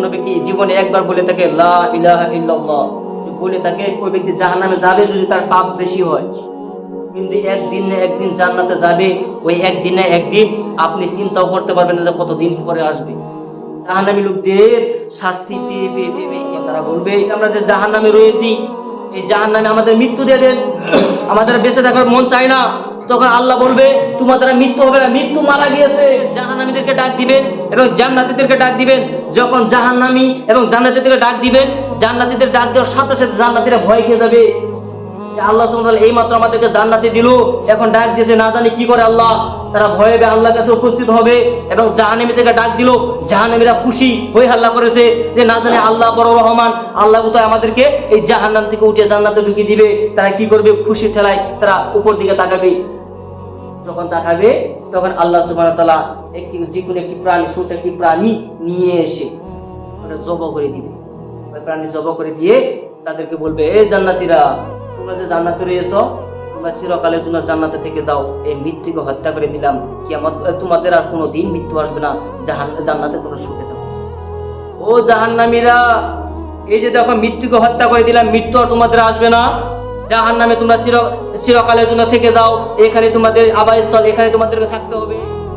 কোনো ব্যক্তি জীবনে একবার বলে থাকে বলে থাকে, ওই ব্যক্তি জাহান্নামে যাবে যদি তার পাপ বেশি হয়। কিন্তু একদিন না একদিন জান্নাতে যাবে, ওই একদিন না একদিন আপনি চিন্তাও করতে পারবেন না যে কতদিন পরে আসবে। জাহান্নামী লোকদের শাস্তি পেয়ে পেয়ে পেয়ে তারা বলবে, আমরা যে জাহান্নামে রয়েছি, এই জাহান্নামে আমাদের মৃত্যু দিয়ে দেন। আমাদের বেঁচে থাকার মন চায় না। তখন আল্লাহ বলবে, তোমার দ্বারা মৃত্যু হবে না, মৃত্যু মারা গিয়েছে। জাহান্নামীদেরকে ডাক দিবেন এবং জান্নাতীদেরকে ডাক দিবেন। যখন জাহান্নামী এবং জান্নাতীদেরকে ডাক দিবেন জান্নাতীদের ডাক দেওয়ার সাথে সাথে জান্নাতীরা ভয় খেয়ে যাবে। আল্লাহ এই মাত্র আমাদেরকে জান্নাতে দিল, এখন ডাক দিয়েছে, না জানি কি করে আল্লাহ, তারা ভয়ে আল্লাহর কাছে উপস্থিত হবে এবং জাহান্নামী থেকে ডাক দিল, জাহান্নামীরা খুশি হয়ে হাল্লা করেছে যে, না জানি আল্লাহ বড় রহমান, আল্লাহ কোথায় আমাদেরকে এই জাহান্নাম থেকে উঠে জান্নাতে ঢুকিয়ে দিবে, তারা কি করবে? খুশি ঠেলায় তারা উপর দিকে তাকাবে। যখন তাকাবে তখন আল্লাহ সুবহানাহু তাআলা একটি যে কোনো একটি প্রাণী, ছোট একটি প্রাণী নিয়ে এসে ওটা জব করে দিবে। ওই প্রাণী জব করে দিয়ে তাদেরকে বলবে, এ জান্নাতীরা, তোমরা যে জান্নাতে রয়েছ, তোমরা চিরকালের জন্য জান্নাতে থেকে যাও। এই মৃত্যুকে হত্যা করে দিলাম। কি আমার তোমাদের আর কোনো দিন মৃত্যু আসবে না। জাহান, জান্নাতে তোমরা সুখে থাকো। ও জাহান্নামীরা, এই যে দেখো, মৃত্যুকে হত্যা করে দিলাম, মৃত্যু আর তোমাদের আসবে না। জাহান নামে তোমরা চির, চিরকালের জন্য থেকে যাও। এখানে তোমাদের আবাসস্থল, এখানে তোমাদেরকে থাকতে হবে।